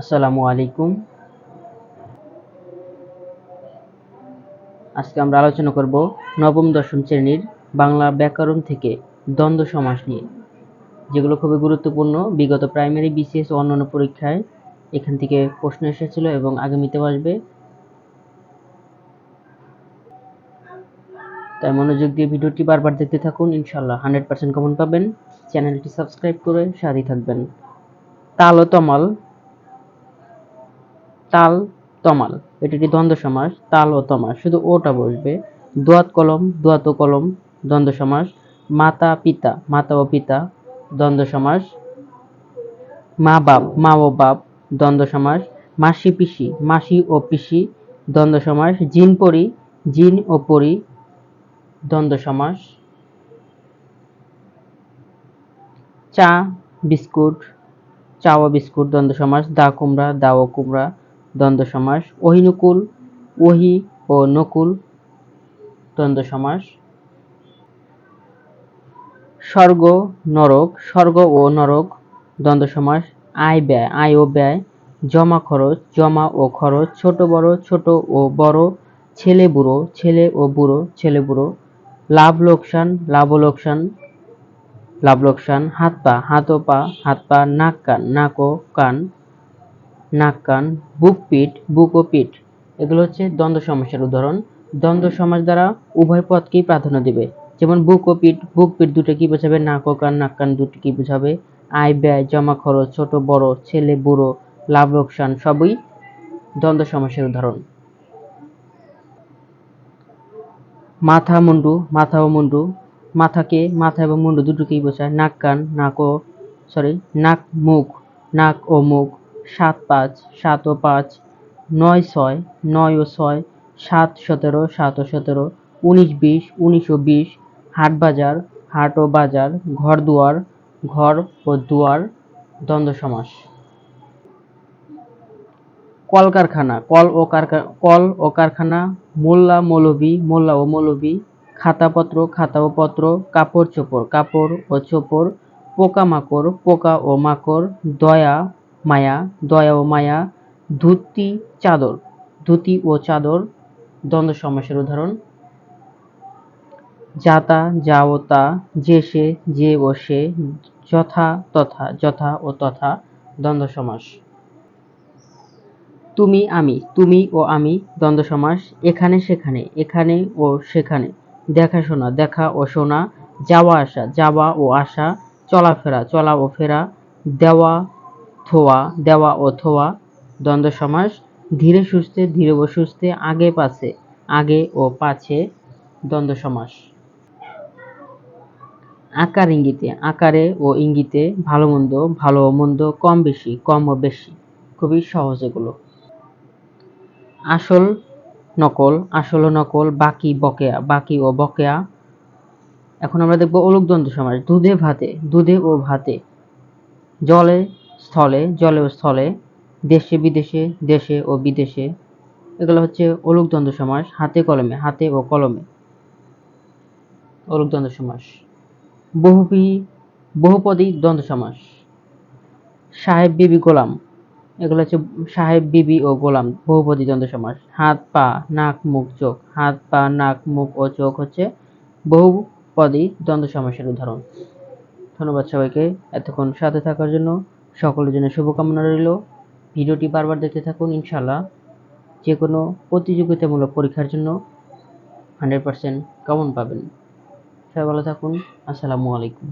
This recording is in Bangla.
আসসালামু আলাইকুম। আজকে আমরা আলোচনা করব নবম, দশম শ্রেণির বাংলা ব্যাকরণ থেকে দ্বন্দ্ব সমাস নিয়ে, যেগুলো খুবই গুরুত্বপূর্ণ। বিগত প্রাইমারি বিসিএস ও অন্যান্য পরীক্ষায় এখান থেকে প্রশ্ন এসেছিল এবং আগামীতেও আসবে। তাই মনোযোগ দিয়ে ভিডিওটি বারবার দেখতে থাকুন। ইনশাল্লাহ হান্ড্রেড পার্সেন্ট কমন পাবেন। চ্যানেলটি সাবস্ক্রাইব করে সাথে থাকবেন। তাল ও তমাল তাল, তমাল। এটি একটি দ্বন্দ্ব সমাস, তাল ও তমাল শুধু ওটা বসবে। দোয়াত কলম দোয়াত কলম, দ্বন্দ্ব সমাস। মাতা, পিতা, মাতা ও পিতা, দ্বন্দ্ব সমাস। মা, বাপ, মা ও বাপ, দ্বন্দ্ব সমাস। মাসি, পিসি, মাসি ও পিসি, দ্বন্দ্ব সমাস। জিন, পরি, জিন ও পরি, দ্বন্দ্ব সমাস। চা, বিস্কুট চা ও বিস্কুট, দ্বন্দ্ব সমাস। দা, কুমড়া দা কুমড়া দ্বন্দ্ব সমাস অহিনুকুল ওহি ও নকুল, দ্বন্দ্ব সমাস। স্বর্গ, নরক, স্বর্গ ও নরক, দ্বন্দ্ব সমাস, আয় ব্যয়, আয় ও ব্যয়, জমা খরচ, জমা ও খরচ, ছোট বড়, ছোট ও বড়, ছেলে বুড়ো, ছেলে ও বুড়ো, ছেলে বুড়ো, লাভ লোকসান লাভ লোকসান লাভ লোকসান, হাত পা, হাত ও পা, হাত পা, নাক, কান, নাক ও কান নাক, কান, বুক, পিঠ, বুক ও পিঠ। এগুলো হচ্ছে দ্বন্দ্ব সমস্যার উদাহরণ। দ্বন্দ্ব সমাস দ্বারা উভয় পদকেই প্রাধান্য দিবে। যেমন বুক ও পিঠ, বুক, পিঠ দুটো কি বোঝাবে? নাক ও কান, নাক, কান দুটো কি বোঝাবে? আয়, ব্যয়, জমা খরচ, ছোট, বড়, ছেলে, বুড়ো, লাভ, লোকসান, সবই দ্বন্দ্ব সমস্যার উদাহরণ। মাথা, মুন্ডু, মাথা ও মুন্ডু। মাথাকে, মাথা এবং মুন্ডু দুটোকেই বোঝায়। নাক, কান, নাক ও সরি নাক, মুখ। নাক ও মুখ। সাত পাঁচ সাত ও পাঁচ, নয় ছয় নয় ও ছয়, সাত সতেরো সাত ও সতেরো, উনিশ বিশ উনিশ ও বিশ হাট বাজার হাট ও বাজার ঘর দুয়ার ঘর ও দুয়ার, দ্বন্দ্ব সমাস। কলকারখানা, কল ও কারখা- কল ও কারখানা, মোল্লা মৌলবি মোল্লা ও মৌলবি খাতাপত্র খাতা ও পত্র, কাপড় চোপড়, কাপড় ও চোপড়, পোকামাকড়, পোকা ও মাকড়, দয়া মায়া, দয়া ও মায়া, ধুতি, চাদর। ধুতি ও চাদর, দ্বন্দ্ব সমাসের উদাহরণ। যাতা যা যে সে, যে ও যথা, তথা, যথা ও তথা, দ্বন্দ্ব সমাস। তুমি, আমি, তুমি ও আমি, দ্বন্দ্ব সমাস, এখানে, সেখানে, এখানে ও সেখানে। দেখাশোনা দেখা ও শোনা, যাওয়া, আসা, যাওয়া ও আসা, চলাফেরা, চলা ও ফেরা, দেওয়া থোয়া দেওয়া থোয়া দ্বন্দ্ব সমাস ধীরে সুস্থে ধীরে সুস্থে, আগে পাছে, আগে ও পাছে দ্বন্দ্ব সমাস। আকার ইঙ্গিতে, আকারে ও ইঙ্গিতে ভালো মন্দ ভালো মন্দ, কম বেশি, কম ও বেশি, খুবই সহজ এগুলো। আসল নকল, আসল ও নকল, বাকি বকেয়া, বাকি ও বকেয়া। এখন আমরা দেখব অলুক দ্বন্দ্ব সমাস, দুধে ভাতে, দুধে ও ভাতে। জলে স্থলে জলে ও স্থলে, দেশে বিদেশে, দেশে ও বিদেশে। এগুলো হচ্ছে দ্বন্দ্ব সমাস, হাতে কলমে, হাতে ও কলমে। অলুক দ্বন্দ্ব সমাস। বহুপি, বহুপদী দ্বন্দ্ব সমাস। সাহেব বিবি গোলাম। এগুলো হচ্ছে সাহেব বিবি ও গোলাম, বহুপদী দ্বন্দ্ব সমাস। হাত, পা, নাক, মুখ, চোখ। হাত, পা, নাক, মুখ ও চোখ হচ্ছে বহুপদী দ্বন্দ্ব সমাসের উদাহরণ। ধন্যবাদ সবাইকে এতক্ষণ সাথে থাকার জন্য। সকলের জন্য শুভকামনা রইল। ভিডিওটি বারবার দেখতে থাকুন ইনশাল্লাহ যে কোনো প্রতিযোগিতামূলক পরীক্ষার জন্য হান্ড্রেড পারসেন্ট কমন পাবেন। সবাই ভালো থাকুন। আসসালামু আলাইকুম।